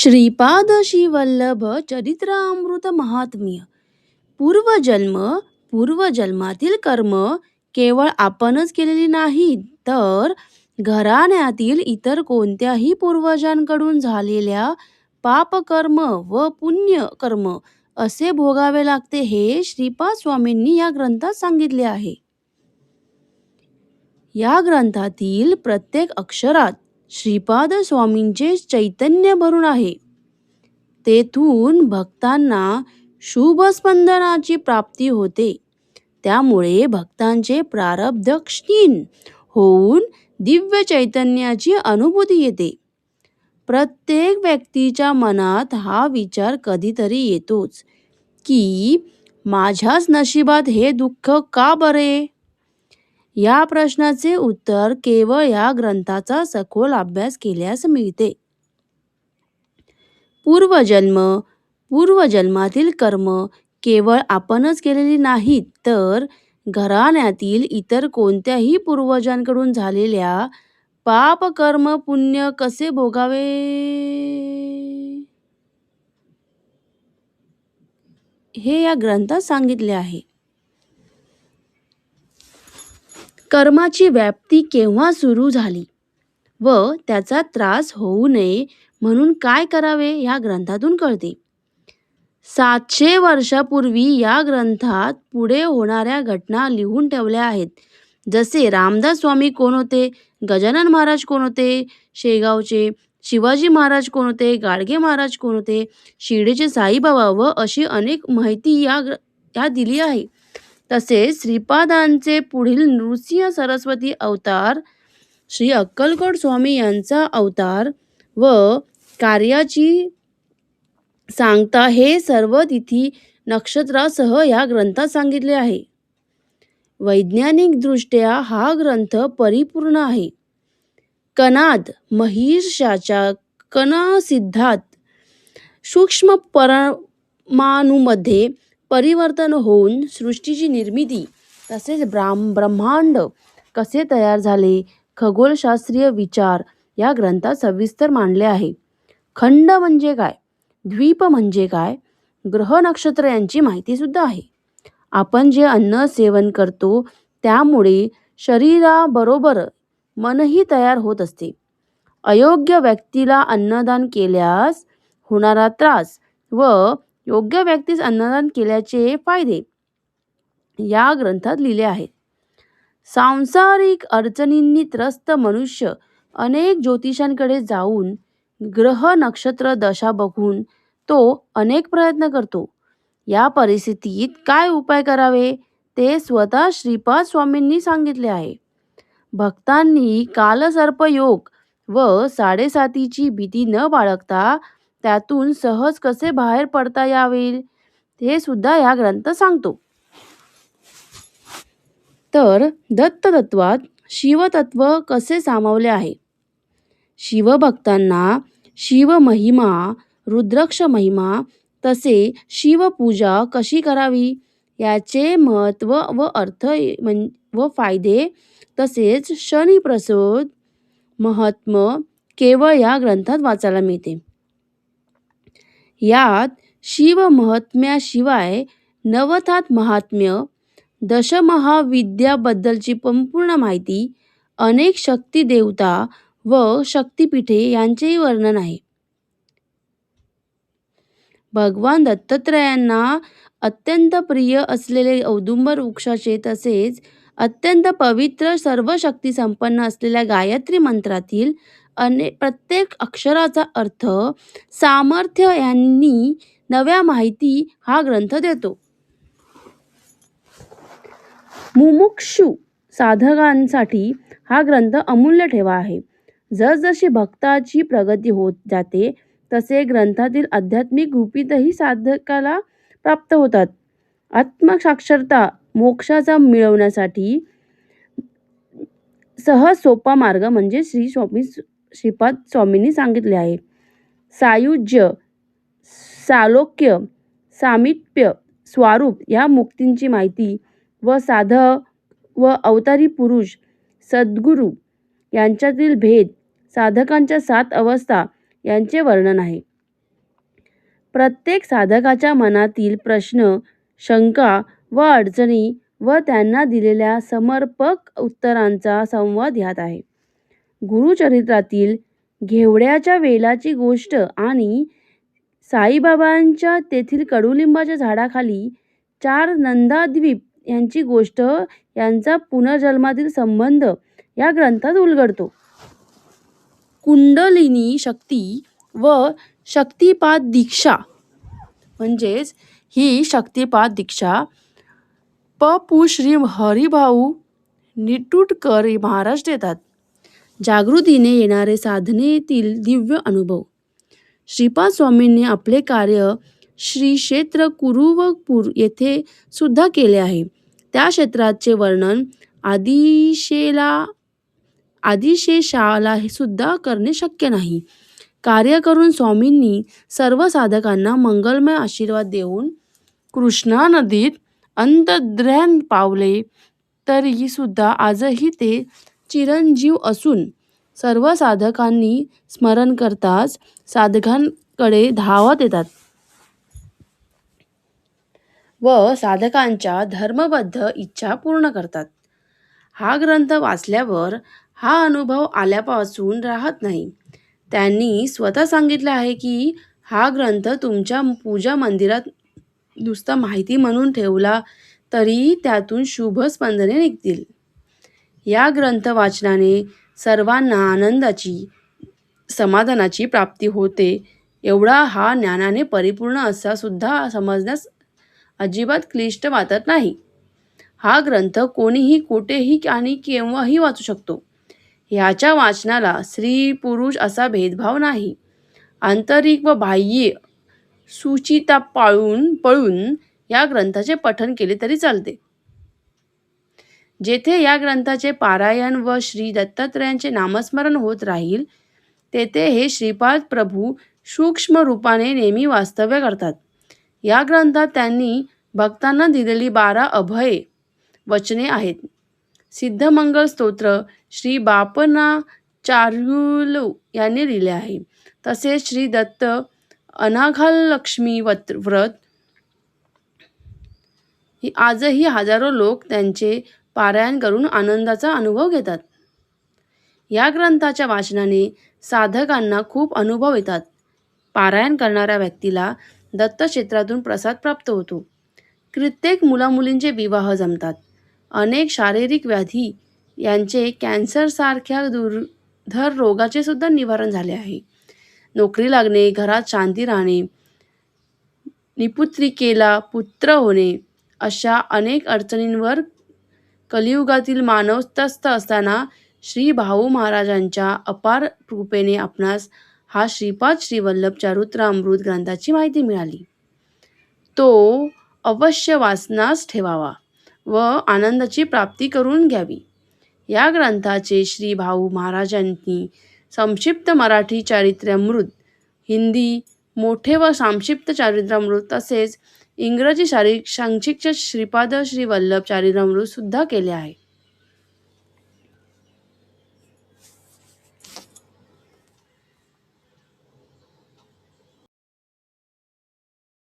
श्रीपाद श्रीवल्लभ चरित्रामृत महात्म्य. पूर्वजन्म पूर्वजन्मातील कर्म केवळ आपणच केलेली नाही तर घराण्यातील इतर कोणत्याही पूर्वजांकडून झालेल्या पापकर्म व पुण्यकर्म असे भोगावे लागते हे श्रीपाद स्वामींनी या ग्रंथात सांगितले आहे. या ग्रंथातील प्रत्येक अक्षरात श्रीपाद स्वामींचे चैतन्य भरून आहे. तेथून भक्तांना शुभ स्पंदनाची प्राप्ती होते. त्यामुळे भक्तांचे प्रारब्ध क्षीण होऊन दिव्य चैतन्याची अनुभूती येते. प्रत्येक व्यक्तीच्या मनात हा विचार कधीतरी येतोच की माझ्याच नशिबात हे दुःख का बरे? या प्रश्नाचे उत्तर केवळ या ग्रंथाचा सखोल अभ्यास केल्यास मिळते. पूर्वजन्म पूर्वजन्मातील कर्म केवळ आपणच केलेली नाहीत तर घराण्यातील इतर कोणत्याही पूर्वजांकडून झालेल्या पाप कर्म पुण्य कसे भोगावे? हे या ग्रंथात सांगितले आहे. कर्माची व्याप्ती केव्हा सुरू झाली? व त्याचा त्रास होऊ नये म्हणून काय करावे या ग्रंथातून कळते. सातशे वर्षापूर्वी या ग्रंथात पुढे होणाऱ्या घटना लिहून ठेवल्या आहेत. जसे रामदास स्वामी कोण होते? गजानन महाराज कोण होते? शेगावचे शिवाजी महाराज कोण होते? गाडगे महाराज कोण होते? शिर्डीचे साईबाबा व अशी अनेक माहिती या ग्र या दिली आहे. तसेच श्रीपादांचे पुढील नृसिंह सरस्वती अवतार श्री अक्कलकोट स्वामी यांचा अवतार व कार्याची सांगता हे सर्व तिथी नक्षत्रासह या ग्रंथात सांगितले आहे. वैज्ञानिकदृष्ट्या हा ग्रंथ परिपूर्ण आहे. कनाद महिषाच्या कणसिद्धात सूक्ष्म परमाणूमध्ये परिवर्तन होऊन सृष्टीची निर्मिती तसेच ब्राम ब्रह्मांड कसे तयार झाले? खगोलशास्त्रीय विचार या ग्रंथात सविस्तर मांडले आहे. खंड म्हणजे काय? द्वीप म्हणजे काय? ग्रह नक्षत्र यांची माहितीसुद्धा आहे. आपण जे अन्न सेवन करतो त्यामुळे शरीराबरोबर मनही तयार होत असते. अयोग्य व्यक्तीला अन्नदान केल्यास होणारा त्रास व योग्य व्यक्तीस अन्नदान केल्याचे फायदे या ग्रंथात लिहिले आहेत. सांसारिक अडचणींनी त्रस्त मनुष्य अनेक ज्योतिषांकडे जाऊन ग्रह नक्षत्र दशा बघून तो अनेक प्रयत्न करतो. या परिस्थितीत काय उपाय करावे ते स्वतः श्रीपाद स्वामींनी सांगितले आहे. भक्तांनी कालसर्पयोग व साडेसातीची भीती न बाळगता त्यातून सहज कसे बाहेर पडता यावेल हे सुद्धा या ग्रंथ सांगतो. तर दत्ततत्वात शिवतत्व कसे सामावले आहे? शिवभक्तांना शिवमहिमा रुद्रक्ष महिमा तसे शिवपूजा कशी करावी याचे महत्त्व व अर्थ म्हण व फायदे तसेच शनिप्रसोद महात्म केवळ या ग्रंथात वाचायला मिळते. यात शिव महात्म्याशिवाय नवथात महात्म्य दशमहाविद्याबद्दलची संपूर्ण माहिती अनेक शक्तिदेवता व शक्तिपीठे यांचेही वर्णन आहे. भगवान दत्तात्रयांना अत्यंत प्रिय असलेले औदुंबर वृक्षाचे तसेच अत्यंत पवित्र सर्व शक्ती संपन्न असलेल्या गायत्री मंत्रातील अने प्रत्येक अक्षराचा अर्थ सामर्थ्य यांनी नव्या माहिती हा ग्रंथ देतो. मुमुक्षु साधकांसाठी हा ग्रंथ अमूल्य ठेवा आहे. जसजशी भक्ताची प्रगती होत जाते तसे ग्रंथातील आध्यात्मिक गुपितही साधकाला प्राप्त होतात. आत्मसाक्षरता मोक्षाचा मिळवण्यासाठी सहज सोपा मार्ग म्हणजे श्री स्वामी श्रीपाद स्वामींनी सांगितले आहे. सायुज्य सालोक्य सामिप्य स्वरूप या मुक्तींची माहिती व साध व अवतारी पुरुष सद्गुरू यांच्यातील भेद साधकांच्या सात अवस्था यांचे वर्णन आहे. प्रत्येक साधकाच्या मनातील प्रश्न शंका व अडचणी व त्यांना दिलेल्या समर्पक उत्तरांचा संवाद ह्यात आहे. गुरुचरित्रातील घेवड्याच्या वेलाची गोष्ट आणि साईबाबांच्या तेथील कडुलिंबाच्या झाडाखाली चार नंदाद्वीप यांची गोष्ट यांचा पुनर्जन्मातील संबंध या ग्रंथात उलगडतो. कुंडलिनी शक्ती व शक्तिपात दीक्षा म्हणजेच ही शक्तिपात दीक्षा. प पु श्री हरिभाऊ निटूटकर महाराज देतात. जागृतीने येणारे साधनेतील दिव्य अनुभव. श्रीपाद स्वामींनी आपले कार्य श्री क्षेत्र कुरुवपूर येथे सुद्धा केले आहे. त्या क्षेत्राचे वर्णन आदिशेला आदिशेषाला हे सुद्धा करणे शक्य नाही. कार्य करून स्वामींनी सर्व साधकांना मंगलमय आशीर्वाद देऊन कृष्णा नदीत अंतद्रहण पावले तरीसुद्धा आजही ते चिरंजीव असून सर्व साधकांनी स्मरण करताच साधकांकडे धावत येतात. व साधकांच्या धर्मबद्ध इच्छा पूर्ण करतात. हा ग्रंथ वाचल्यावर हा अनुभव आल्यापासून राहत नाही. त्यांनी स्वतः सांगितलं आहे की हा ग्रंथ तुमच्या पूजा मंदिरात नुसता माहिती म्हणून ठेवला तरी त्यातून शुभ स्पंदने निघतील. या ग्रंथ वाचनाने सर्वांना आनंदाची समाधानाची प्राप्ती होते. एवढा हा ज्ञानाने परिपूर्ण असा सुद्धा समजण्यास अजिबात क्लिष्ट वाटत नाही. हा ग्रंथ कोणीही कुठेही आणि केव्हाही वाचू शकतो. ह्याच्या वाचनाला स्त्री पुरुष असा भेदभाव नाही. आंतरिक व बाह्य सुचिता पाळून पळून या ग्रंथाचे पठन केले तरी चालते. जेथे या ग्रंथाचे पारायण व श्री दत्तात्रयांचे नामस्मरण होत राहील तेथे हे श्रीपाद प्रभू सूक्ष्म रूपाने नेहमी वास्तव्य करतात. या ग्रंथात त्यांनी भक्तांना दिलेली बारा अभय वचने आहेत. सिद्धमंगल स्तोत्र श्री बापनाचार्युलू यांनी लिहिले आहे. तसेच श्री दत्त अनाघालक्ष्मी वत व्रत ही आजही हजारो लोक त्यांचे पारायण करून आनंदाचा अनुभव घेतात. या ग्रंथाच्या वाचनाने साधकांना खूप अनुभव येतात. पारायण करणाऱ्या व्यक्तीला दत्तक्षेत्रातून प्रसाद प्राप्त होतो. कित्येक मुलामुलींचे विवाह जमतात. अनेक शारीरिक व्याधी यांचे कॅन्सरसारख्या दुर्धर रोगाचे सुद्धा निवारण झाले आहे. नोकरी लागणे घरात शांती राहणे निपुत्रिकेला पुत्र होणे अशा अनेक अडचणींवर कलियुगातील मानव तस्त असताना श्री भाऊ महाराजांच्या अपार कृपेने आपणास हा श्रीपाद श्रीवल्लभ चारुत्रामृत ग्रंथाची माहिती मिळाली. तो अवश्य वाचनास ठेवावा व आनंदाची प्राप्ती करून घ्यावी. या ग्रंथाचे श्री भाऊ महाराजांनी संक्षिप्त मराठी चारित्र्यामृत हिंदी मोठे व संक्षिप्त चारित्र्यामृत तसेच इंग्रजी शारी संक्षिप्त श्रीपाद श्री वल्लभ सुद्धा केले आहे.